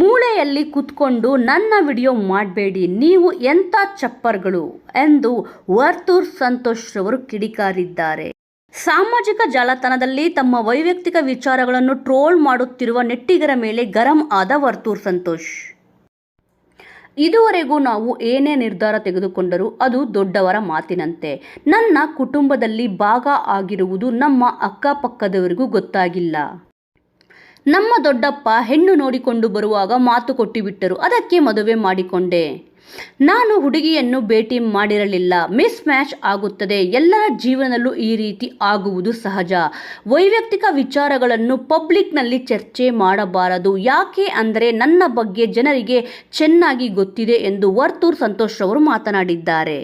ಮೂಲೆಯಲ್ಲಿ ಕೂತ್ಕೊಂಡು ನನ್ನ ವಿಡಿಯೋ ಮಾಡಬೇಡಿ, ನೀವು ಎಂಥ ಚಪ್ಪರ್ಗಳು ಎಂದು ವರ್ತೂರ್ ಸಂತೋಷ್ ರವರು ಕಿಡಿಕಾರಿದ್ದಾರೆ. ಸಾಮಾಜಿಕ ಜಾಲತಾಣದಲ್ಲಿ ತಮ್ಮ ವೈಯಕ್ತಿಕ ವಿಚಾರಗಳನ್ನು ಟ್ರೋಲ್ ಮಾಡುತ್ತಿರುವ ನೆಟ್ಟಿಗರ ಮೇಲೆ ಗರಂ ಆದ ವರ್ತೂರ್ ಸಂತೋಷ್. ಇದುವರೆಗೂ ನಾವು ಏನೇ ನಿರ್ಧಾರ ತೆಗೆದುಕೊಂಡರೂ ಅದು ದೊಡ್ಡವರ ಮಾತಿನಂತೆ. ನನ್ನ ಕುಟುಂಬದಲ್ಲಿ ಭಾಗ ಆಗಿರುವುದು ನಮ್ಮ ಅಕ್ಕಪಕ್ಕದವರಿಗೂ ಗೊತ್ತಾಗಿಲ್ಲ. ನಮ್ಮ ದೊಡ್ಡಪ್ಪ ಹೆಣ್ಣು ನೋಡಿಕೊಂಡು ಬರುವಾಗ ಮಾತು ಕೊಟ್ಟಿಬಿಟ್ಟರು. ಅದಕ್ಕೆ ಮದುವೆ ಮಾಡಿಕೊಂಡೆ. ನಾನು ಹುಡುಗಿಯನ್ನು ಭೇಟಿ ಮಾಡಿರಲಿಲ್ಲ. ಮಿಸ್ ಮ್ಯಾಚ್ ಆಗುತ್ತದೆ. ಎಲ್ಲರ ಜೀವನದಲ್ಲೂ ಈ ರೀತಿ ಆಗುವುದು ಸಹಜ. ವೈಯಕ್ತಿಕ ವಿಚಾರಗಳನ್ನು ಪಬ್ಲಿಕ್ನಲ್ಲಿ ಚರ್ಚೆ ಮಾಡಬಾರದು. ಯಾಕೆ ಅಂದರೆ ನನ್ನ ಬಗ್ಗೆ ಜನರಿಗೆ ಚೆನ್ನಾಗಿ ಗೊತ್ತಿದೆ ಎಂದು ವರ್ತೂರ್ ಸಂತೋಷ್ ಅವರು ಮಾತನಾಡಿದ್ದಾರೆ.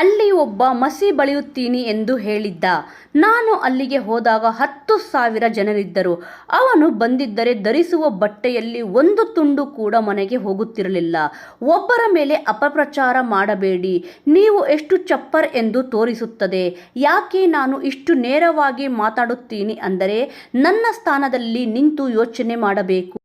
ಅಲ್ಲಿ ಒಬ್ಬ ಮಸಿ ಬಳಿಯುತ್ತೀನಿ ಎಂದು ಹೇಳಿದ್ದ. ನಾನು ಅಲ್ಲಿಗೆ ಹೋದಾಗ ಹತ್ತು ಸಾವಿರ ಜನರಿದ್ದರು. ಅವನು ಬಂದಿದ್ದರೆ ಧರಿಸುವ ಬಟ್ಟೆಯಲ್ಲಿ ಒಂದು ತುಂಡು ಕೂಡ ಮನೆಗೆ ಹೋಗುತ್ತಿರಲಿಲ್ಲ. ಒಬ್ಬರ ಮೇಲೆ ಅಪಪ್ರಚಾರ ಮಾಡಬೇಡಿ. ನೀವು ಎಷ್ಟು ಚಪ್ಪರ್ ಎಂದು ತೋರಿಸುತ್ತದೆ. ಯಾಕೆ ನಾನು ಇಷ್ಟು ನೇರವಾಗಿ ಮಾತಾಡುತ್ತೀನಿ ಅಂದರೆ ನನ್ನ ಸ್ಥಾನದಲ್ಲಿ ನಿಂತು ಯೋಚನೆ ಮಾಡಬೇಕು.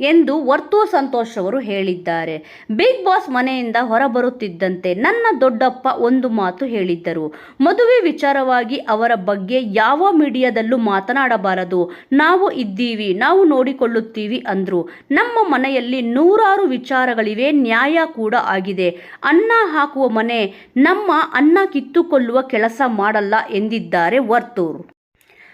ಎಂದು ವರ್ತು ಸಂತೋಷ್ ಅವರು ಹೇಳಿದ್ದಾರೆ. ಬಿಗ್ ಬಾಸ್ ಮನೆಯಿಂದ ಹೊರಬರುತ್ತಿದ್ದಂತೆ ನನ್ನ ದೊಡ್ಡಪ್ಪ ಒಂದು ಮಾತು ಹೇಳಿದ್ದರು. ಮದುವೆ ವಿಚಾರವಾಗಿ ಅವರ ಬಗ್ಗೆ ಯಾವ ಮೀಡಿಯಾದಲ್ಲೂ ಮಾತನಾಡಬಾರದು. ನಾವು ಇದ್ದೀವಿ, ನಾವು ನೋಡಿಕೊಳ್ಳುತ್ತೀವಿ ಅಂದ್ರು. ನಮ್ಮ ಮನೆಯಲ್ಲಿ ನೂರಾರು ವಿಚಾರಗಳಿವೆ, ನ್ಯಾಯ ಕೂಡ ಆಗಿದೆ. ಅನ್ನ ಹಾಕುವ ಮನೆ ನಮ್ಮ ಅನ್ನ ಕಿತ್ತುಕೊಳ್ಳುವ ಕೆಲಸ ಮಾಡಲ್ಲ ಎಂದಿದ್ದಾರೆ ವರ್ತೂರ್.